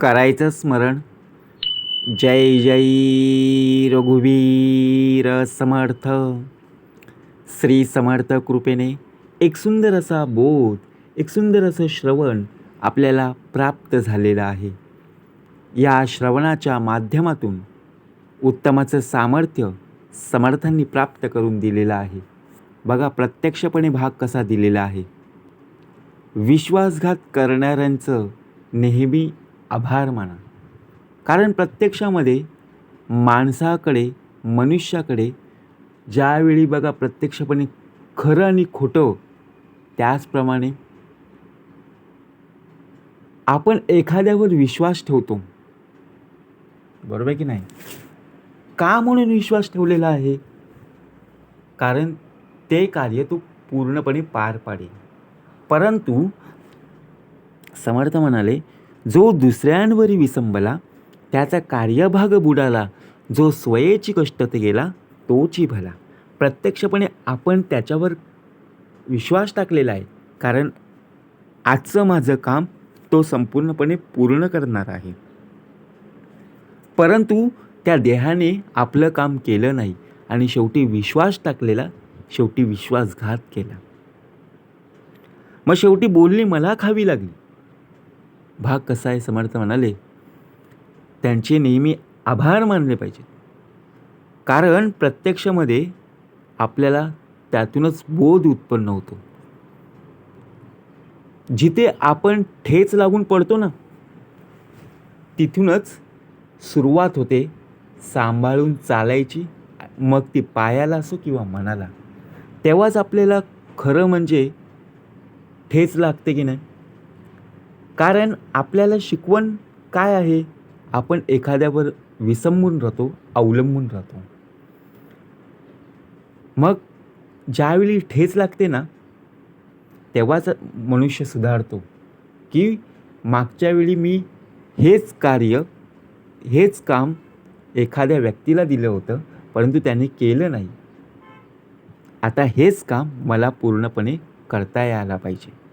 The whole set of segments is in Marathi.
करायचं स्मरण. जय जय रघुवीर समर्थ. श्री समर्थ कृपेने एक सुंदर असा बोध एक सुंदर असं श्रवण आपल्याला प्राप्त झालेलं आहे. या श्रवणाच्या माध्यमातून उत्तमाचं सामर्थ्य समर्थांनी प्राप्त करून दिलेलं आहे. बघा प्रत्यक्षपणे भाग कसा दिलेला आहे. विश्वासघात करणाऱ्यांचं नेहमी आभार माना. कारण प्रत्यक्षामध्ये माणसाकडे मनुष्याकडे ज्यावेळी बघा प्रत्यक्षपणे खरं आणि खोटं त्याचप्रमाणे आपण एखाद्यावर विश्वास ठेवतो. बरोबर आहे की नाही? का म्हणून विश्वास ठेवलेला आहे? कारण ते कार्य तो पूर्णपणे पार पाडेल. परंतु समर्थ म्हणाले जो दुसऱ्यांवर विसंबला त्याचा कार्यभाग बुडाला जो स्वयेची कष्टते गेला तोची भला. प्रत्यक्षपणे आपण त्याच्यावर विश्वास टाकलेला आहे कारण आजचं माझं काम तो संपूर्णपणे पूर्ण करणार आहे. परंतु त्या देहाने आपलं काम केलं नाही आणि शेवटी विश्वास टाकलेला शेवटी विश्वासघात केला. मग शेवटी बोलणी मला खावी लागली. भाग कसा आहे समर्थ म्हणाले त्यांचे नेहमी आभार मानले पाहिजे कारण प्रत्यक्षामध्ये आपल्याला त्यातूनच बोध उत्पन्न होतो. जिथे आपण ठेच लागून पडतो ना तिथूनच सुरुवात होते सांभाळून चालायची मग ती पायाला असो किंवा मनाला. तेव्हाच आपल्याला खरं म्हणजे ठेच लागते की नाही? कारण आपल्याला शिकवण काय आहे? आपण एखाद्यावर विसंबून राहतो अवलंबून राहतो. मग ज्यावेळी ठेच लागते ना तेव्हाच मनुष्य सुधारतो की मागच्या वेळी मी हेच कार्य हेच काम एखाद्या व्यक्तीला दिलं होतं परंतु त्याने केलं नाही. आता हेच काम मला पूर्णपणे करता यायला पाहिजे.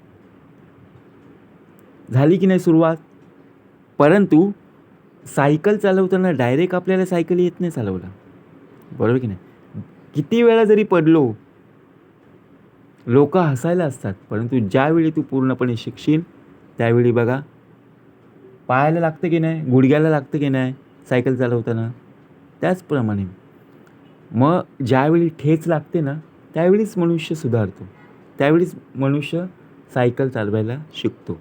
झाली की नाही सुरुवात? परंतु सायकल चालवताना डायरेक्ट आपल्याला सायकल येत नाही चालवला. बरोबर की नाही? किती वेळा जरी पडलो लोक हसायला असतात परंतु ज्यावेळी तू पूर्णपणे शिकशील त्यावेळी बघा पायाला लागतं की नाही? गुडघ्याला लागतं की नाही सायकल चालवताना? त्याचप्रमाणे मग ज्यावेळी ठेच लागते ना त्यावेळीच मनुष्य सुधारतो. त्यावेळीच मनुष्य सायकल चालवायला शिकतो.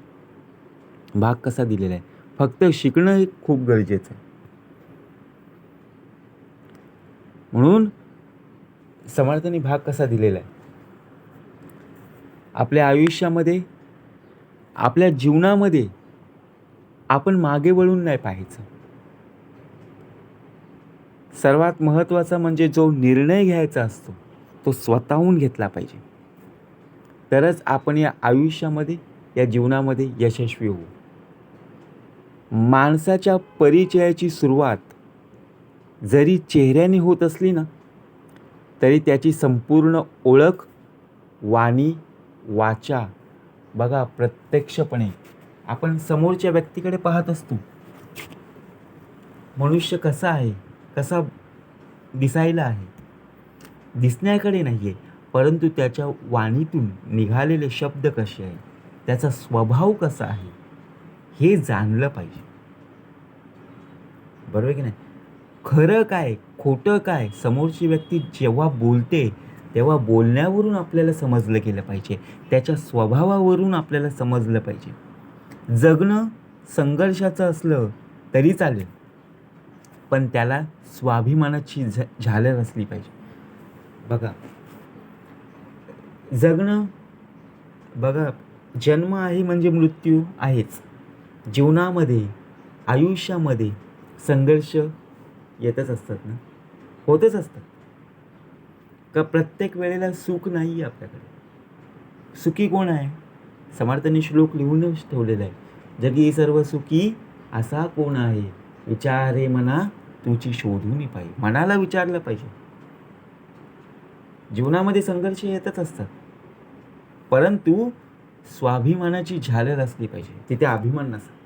भाग कसा दिलेला आहे? फक्त शिकणं हे खूप गरजेचं आहे. म्हणून समर्थाने भाग कसा दिलेला आहे? आपल्या आयुष्यामध्ये आपल्या जीवनामध्ये आपण मागे वळून नाही पाहायचं. सर्वात महत्त्वाचा म्हणजे जो निर्णय घ्यायचा असतो तो स्वतःहून घेतला पाहिजे. तरच आपण या आयुष्यामध्ये या जीवनामध्ये यशस्वी होऊ. माणसाच्या परिचयाची सुरुवात जरी चेहऱ्याने होत असली ना तरी त्याची संपूर्ण ओळख वाणी वाचा बघा प्रत्यक्षपणे आपण समोरच्या व्यक्तीकडे पाहत असतो. मनुष्य कसा आहे? कसा दिसायला आहे? दिसण्याकडे नाही आहे परंतु त्याच्या वाणीतून निघालेले शब्द कसे आहे त्याचा स्वभाव कसा आहे? हे जाणलं पाहिजे. बरोबर की नाही? खरं काय खोटं काय समोरची व्यक्ती जेव्हा बोलते तेव्हा बोलण्यावरून आपल्याला समजलं गेलं पाहिजे. त्याच्या स्वभावावरून आपल्याला समजलं पाहिजे. जगणं संघर्षाचं असलं तरी चालेल पण त्याला स्वाभिमानाची झ झालर असली पाहिजे. बघा जगणं बघा जन्म आहे म्हणजे मृत्यू आहेच. जीवनामध्ये आयुष्यामध्ये संघर्ष येतच असतात ना? होतच असतात. का प्रत्येक वेळेला सुख नाही आहे आपल्याकडे? सुखी कोण आहे? समर्थांनी श्लोक लिहूनच ठेवलेला आहे. जगी सर्व सुखी असा कोण आहे? विचारे मना तुझी शोधून पाहिजे मनाला विचारलं पाहिजे. जीवनामध्ये संघर्ष येतच असतात. परंतु स्वाभिमानाची झालर असली पाहिजे. तिथे अभिमान नसा.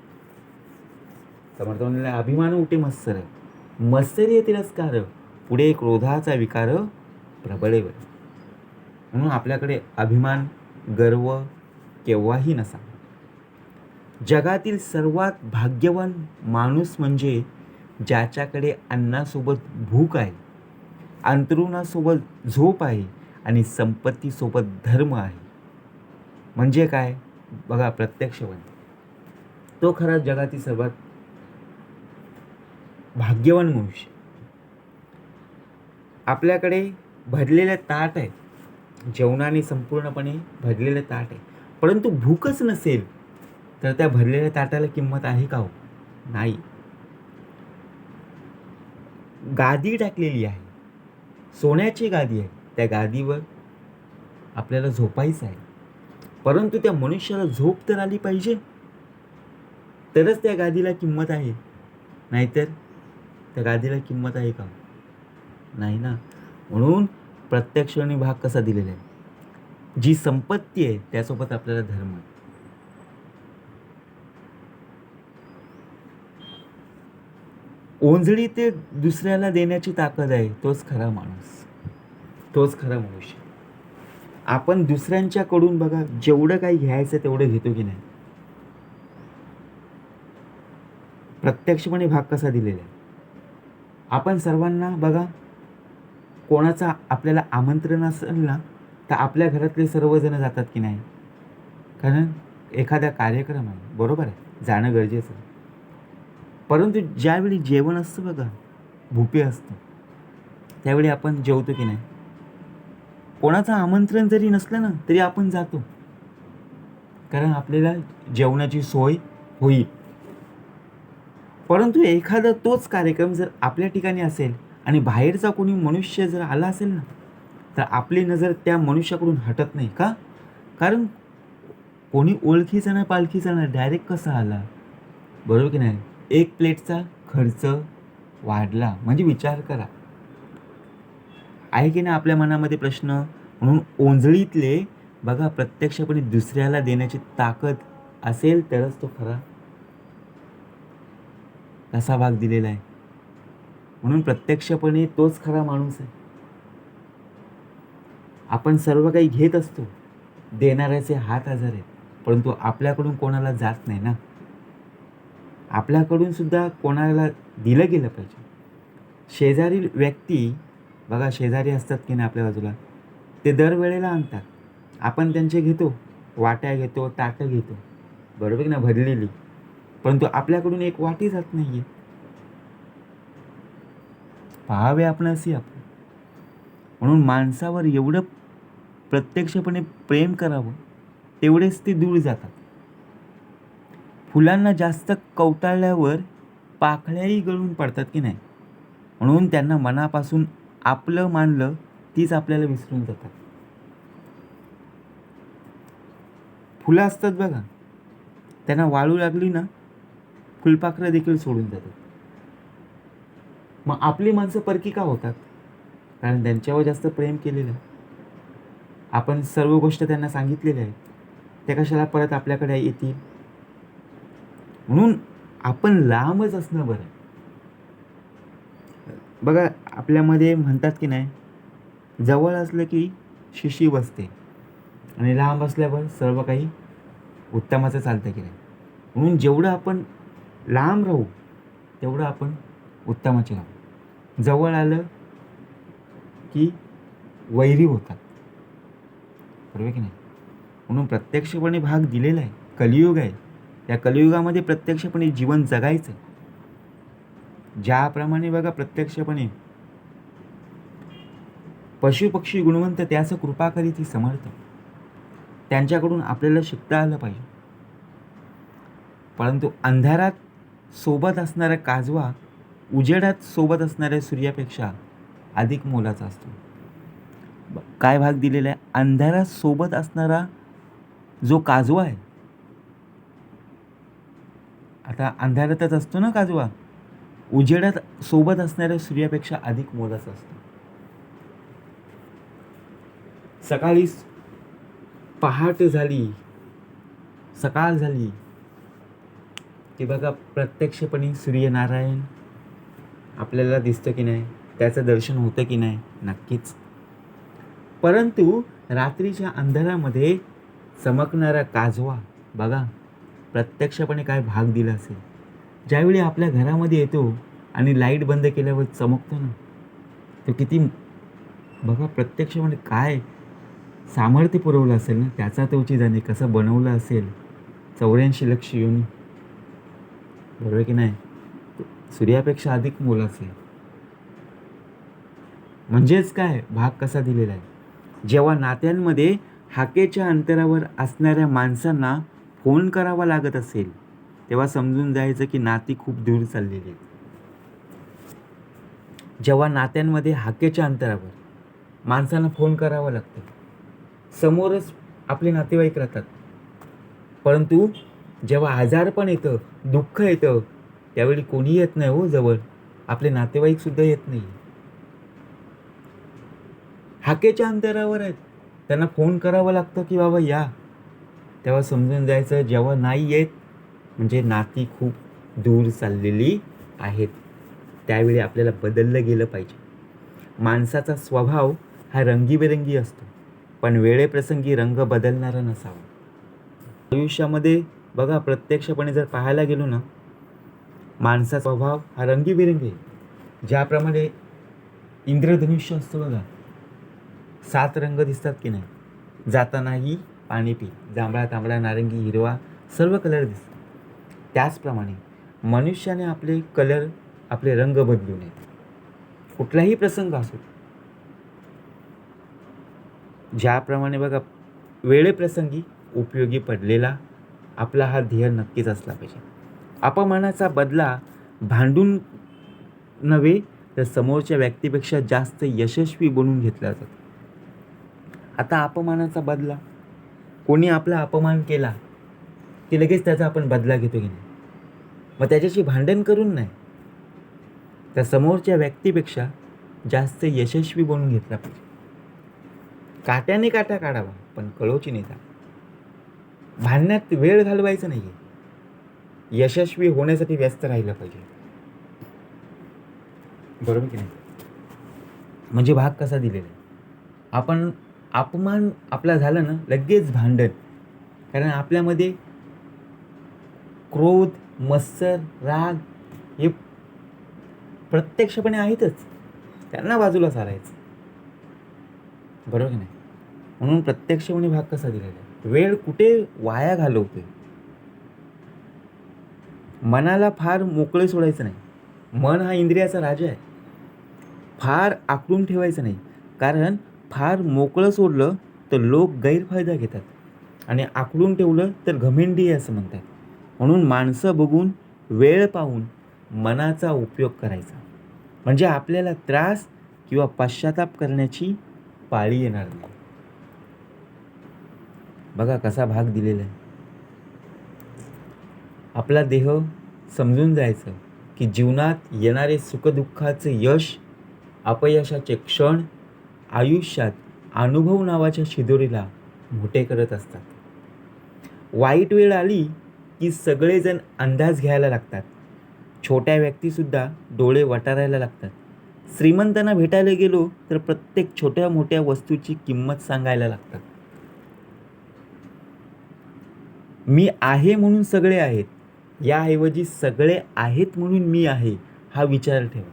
समर्थ म्हणाले अभिमान उठे मत्सर. मत्सरी तिरस्कार पुढे क्रोधाचा विकार प्रबळे म्हणून आपल्याकडे अभिमान गर्व केव्हाही नसा जगातील सर्वात भाग्यवान माणूस म्हणजे ज्याच्याकडे अन्नासोबत भूक आहे अंतरुणासोबत झोप आहे आणि संपत्तीसोबत धर्म आहे. म्हणजे काय? बघा प्रत्यक्षवान तो खरा जगातील सर्वात भाग्यवान मनुष्य. आपल्याकडे भरलेले ताट आहे जेवणाने संपूर्णपणे भरलेले ताट आहे परंतु भूकच नसेल तर त्या भरलेल्या ताटाला किंमत आहे का हो? नाही. गादी टाकलेली आहे. सोन्याची गादी आहे. त्या गादीवर आपल्याला झोपायचं आहे. परंतु त्या मनुष्याला झोप तर आली पाहिजे. तरच त्या गादीला किंमत आहे. नाहीतर त्या गादीला किंमत आहे का? नाही ना. म्हणून प्रत्यक्ष आणि भाग कसा दिलेला आहे? जी संपत्ती आहे त्यासोबत आपल्याला धर्म आहे. ओंजळी ते दुसऱ्याला देण्याची ताकद आहे तोच खरा माणूस. तोच खरा मनुष्य. आपण दुसऱ्यांच्याकडून बघा जेवढं काही घ्यायचं तेवढं घेतो की नाही? प्रत्यक्षपणे भाग कसा दिलेला आहे? आपण सर्वांना बघा कोणाचा आपल्याला आमंत्रण असेल ना तर आपल्या घरातले सर्वजण जातात की नाही? कारण एखादा कार्यक्रम आहे बरोबर आहे जाणं गरजेचं आहे. परंतु ज्यावेळी जेवण असतं बघा भुपे असतं त्यावेळी आपण जेवतो की नाही? कोणाचं आमंत्रण जरी नसलं ना तरी आपण जातो. कारण आपल्याला जेवणाची सोय होईल. परंतु एखादा तोच कार्यक्रम जर आपल्या ठिकाणी असेल आणि बाहेरचा कोणी मनुष्य जर आला असेल ना तर आपली नजर त्या मनुष्याकडून हटत नाही का? कारण कोणी ओळखीचा ना पालखीचा ना डायरेक्ट कसा आला? बरोबर की नाही? एक प्लेटचा खर्च वाढला. म्हणजे विचार करा. आहे की नाही आपल्या मनामध्ये प्रश्न? म्हणून ओंजळीतले बघा प्रत्यक्षपणे दुसऱ्याला देण्याची ताकद असेल तरच तो खरा तसा भाग दिलेला आहे. म्हणून प्रत्यक्षपणे तोच खरा माणूस आहे. आपण सर्व काही घेत असतो. देणाऱ्याचे हात आजार आहेत. परंतु आपल्याकडून कोणाला जात नाही ना? आपल्याकडून सुद्धा कोणाला दिलं गेलं पाहिजे. शेजारील व्यक्ती बघा शेजारी असतात की नाही आपल्या बाजूला ते दरवेळेला आणतात. आपण त्यांचे घेतो वाट्या घेतो ताटं घेतो. बरोबर ना भरलेली. परंतु आपल्याकडून एक वाटी जात नाही आहे पाहावे आपण असे आपण. म्हणून माणसावर एवढं प्रत्यक्षपणे प्रेम करावं तेवढेच ते दूर जातात. फुलांना जास्त कवटाळल्यावर पाकळ्याही गळून पडतात की नाही? म्हणून त्यांना मनापासून आपलं मानलं तीच आपल्याला विसरून जातात. फुलं असतात बघा. त्यांना वाळू लागली ना फुलपाखरं देखील सोडून जातात मग आपली माणसं परकी का होतात? कारण त्यांच्यावर जास्त प्रेम केलेलं आहे. आपण सर्व गोष्ट त्यांना सांगितलेल्या आहेत. त्या कशाला परत आपल्याकडे येतील? म्हणून आपण लांबच असणं बरं. बघा आपल्यामध्ये म्हणतात की नाही जवळ असलं की शिशी बसते. आणि लांब असल्यावर सर्व काही उत्तमाचं चालतं की नाही. म्हणून जेवढं आपण लांब राहू तेवढं आपण उत्तमाचे राहू. जवळ आलं की वैरी होतात. बरोबर की नाही? म्हणून प्रत्यक्षपणे भाग दिलेला आहे. कलियुग आहे. त्या कलियुगामध्ये प्रत्यक्षपणे जीवन जगायचं ज्याप्रमाणे बघा प्रत्यक्षपणे पशुपक्षी गुणवंत त्याचं कृपा करीत ही समर्थ. त्यांच्याकडून आपल्याला शिकता आलं पाहिजे. परंतु अंधारात सोबत असणारा काजवा उजेडात सोबत असणाऱ्या सूर्यापेक्षा अधिक मोलाचा असतो. काय भाग दिलेला आहे? अंधारात सोबत असणारा जो काजवा आहे. आता अंधारातच असतो ना काजवा? उजेडात सोबत असणाऱ्या सूर्यापेक्षा अधिक मोलाचा असतो. सकाळी पहाट झाली सकाळ झाली की बघा प्रत्यक्षपणे सूर्यनारायण आपल्याला दिसतं की नाही? त्याचं दर्शन होतं की नाही? नक्कीच. परंतु रात्रीच्या अंधारामध्ये चमकणारा काजवा बघा प्रत्यक्षपणे काय भाग दिला असेल. ज्यावेळी आपल्या घरामध्ये येतो आणि लाइट बंद केल्यावर चमकतो ना तो किती बघा प्रत्यक्षपणे काय सामर्थ्य पुरवलं असेल ना? त्याचा तोची जाणे कसं बनवलं असेल? चौऱ्याऐंशी लक्ष येऊन बरोबर की नाही? सूर्यापेक्षा अधिक मोलाचं आहे म्हणजेच काय? भाग कसा दिलेला आहे? जेव्हा नात्यांमध्ये हाकेच्या अंतरावर असणाऱ्या माणसांना फोन करावा लागत असेल तेव्हा समजून जायचं की नाती खूप दूर चाललेली आहेत. जेव्हा नात्यांमध्ये हाकेच्या अंतरावर माणसांना फोन करावा लागतो समोरच आपले नातेवाईक राहतात. परंतु जेव्हा आजारपण येतं दुःख येतं त्यावेळी कोणी येत नाही हो जवळ. आपले नातेवाईकसुद्धा येत नाही. हाकेच्या अंतरावर आहेत. त्यांना फोन करावा लागतं की बाबा या. तेव्हा समजून जायचं जेव्हा नाही येत म्हणजे नाती खूप दूर चाललेली आहेत. त्यावेळी आपल्याला बदललं गेलं पाहिजे. माणसाचा स्वभाव हा रंगीबेरंगी असतो. पण वेळेप्रसंगी रंग बदलणारा नसावा. आयुष्यामध्ये बघा प्रत्यक्षपणे जर पाहायला गेलो ना माणसाचा स्वभाव हा रंगीबेरंगी आहे. ज्याप्रमाणे इंद्रधनुष्य असतं बघा सात रंग दिसतात की नाही? जातानाही पाणी पी जांभळा तांबडा नारंगी हिरवा सर्व कलर दिसतात. त्याचप्रमाणे मनुष्याने आपले कलर आपले रंग बदलू नयेत कुठलाही प्रसंग असो ज्याप्रमाणे बघा वेळेप्रसंगी उपयोगी पडलेला आपला हा ध्येय नक्कीच असला पाहिजे. अपमानाचा बदला भांडून नव्हे तर समोरच्या व्यक्तीपेक्षा जास्त यशस्वी बनून घेतला जातो. आता अपमानाचा बदला. कोणी आपला अपमान केला की लगेच त्याचा आपण बदला घेतो की नाही? मग त्याच्याशी भांडण करून नाही. त्या समोरच्या व्यक्तीपेक्षा जास्त यशस्वी बनवून घेतला पाहिजे. काट्याने काटा काढावा पण कळोची नेता भांडण्यात वेळ घालवायचा नाही आहे यशस्वी होण्यासाठी व्यस्त राहिलं पाहिजे. बरोबर की नाही? म्हणजे भाग कसा दिलेला? आहे आपण अपमान आपला झाला ना लगेच भांडण. कारण आपल्यामध्ये क्रोध मत्सर राग हे प्रत्यक्षपणे आहेतच. त्यांना बाजूला सारायचं. बरोबर की नाही? म्हणून प्रत्यक्षपणे भाग कसा दिलेला? आहे वेळ कुठे वाया घालवते? मनाला फार मोकळे सोडायचं नाही. मन हा इंद्रियाचा राजा आहे. फार आखडून ठेवायचं नाही. कारण फार मोकळं सोडलं तर लोक गैरफायदा घेतात आणि आखडून ठेवलं तर घमेंडी असं म्हणतात. म्हणून माणसं बघून वेळ पाहून मनाचा उपयोग करायचा. म्हणजे आपल्याला त्रास किंवा पश्चाताप करण्याची पाळी येणार नाही. बघा कसा भाग दिलेला आहे. आपला देह समजून जायचं की जीवनात येणारे सुखदुःखाचे यश अपयशाचे क्षण आयुष्यात अनुभव नावाच्या शिदोरीला मोठे करत असतात. वाईट वेळ आली की सगळेजण अंदाज घ्यायला लागतात. छोट्या व्यक्तीसुद्धा डोळे वटारायला लागतात. श्रीमंतांना भेटायला गेलो तर प्रत्येक छोट्या मोठ्या वस्तूची किंमत सांगायला लागतात. मी आहे म्हणून सगळे आहेत. याऐवजी सगळे आहेत म्हणून मी आहे हा विचार ठेवा.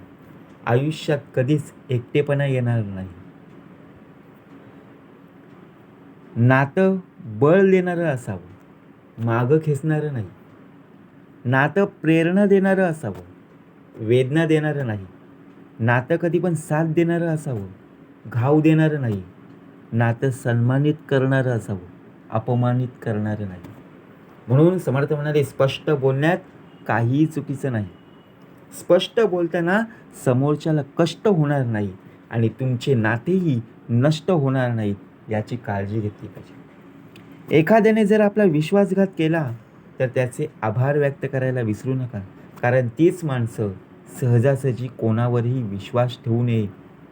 आयुष्यात कधीच एकटेपणा येणार नाही. नातं बळ देणारं असावं मागं खेचणारं नाही. नातं प्रेरणा देणारं असावं वेदना देणारं नाही. नातं कधी पण साथ देणारं असावं घाव देणारं नाही. नातं सन्मानित करणारं असावं अपमानित करणारं नाही. म्हणून समर्थ म्हणाले स्पष्ट बोलण्यात काहीही चुकीचं नाही. स्पष्ट बोलताना समोरच्याला कष्ट होणार नाही आणि तुमचे नातेही नष्ट होणार नाहीत याची काळजी घेतली पाहिजे. एखाद्याने जर आपला विश्वासघात केला तर त्याचे आभार व्यक्त करायला विसरू नका. कारण तीच माणसं सहजासहजी कोणावरही विश्वास ठेवू नये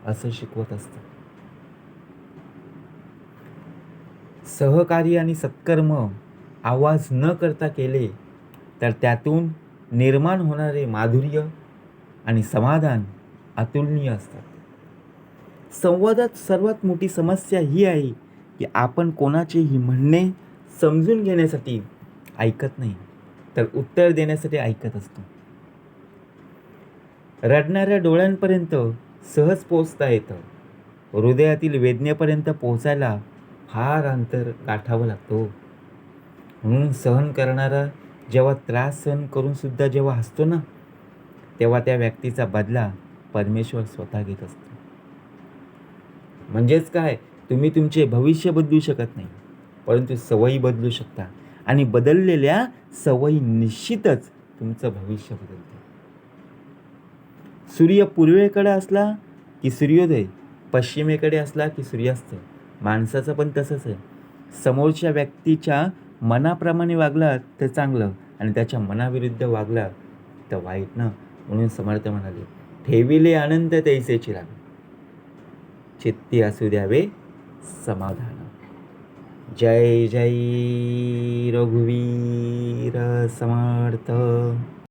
असं शिकवत असतं सहकार्य आणि सत्कर्म आवाज न करता केले तर त्यातून निर्माण होणारे माधुर्य आणि समाधान अतुलनीय असतात. संवादात सर्वात मोठी समस्या ही आहे की आपण कोणाचेही म्हणणे समजून घेण्यासाठी ऐकत नाही तर उत्तर देण्यासाठी ऐकत असतो. रडणाऱ्या डोळ्यांपर्यंत सहज पोचता येतं. हृदयातील वेदनेपर्यंत पोचायला फार अंतर गाठावं लागतो. म्हणून सहन करणारा जेव्हा त्रास सहन करून सुद्धा जेव्हा हसतो ना तेव्हा त्या व्यक्तीचा बदला परमेश्वर स्वतः घेत असतो. म्हणजेच काय तुम्ही तुमचे भविष्य बदलू शकत नाही परंतु सवयी बदलू शकता आणि बदललेल्या सवयी निश्चितच तुमचं भविष्य बदलते. सूर्य पूर्वेकडे असला की सूर्योदय पश्चिमेकडे असला की सूर्यास्त माणसाचं पण तसंच आहे. समोरच्या व्यक्तीच्या मनाप्रमाणे वागला तर चांगलं आणि त्याच्या मनाविरुद्ध वागला तर वाईट ना? म्हणून समर्थ म्हणाले ठेविले आनंद तैसे चिरावे चित्ती असू द्यावे समाधान. जय जय रघुवीर समर्थ.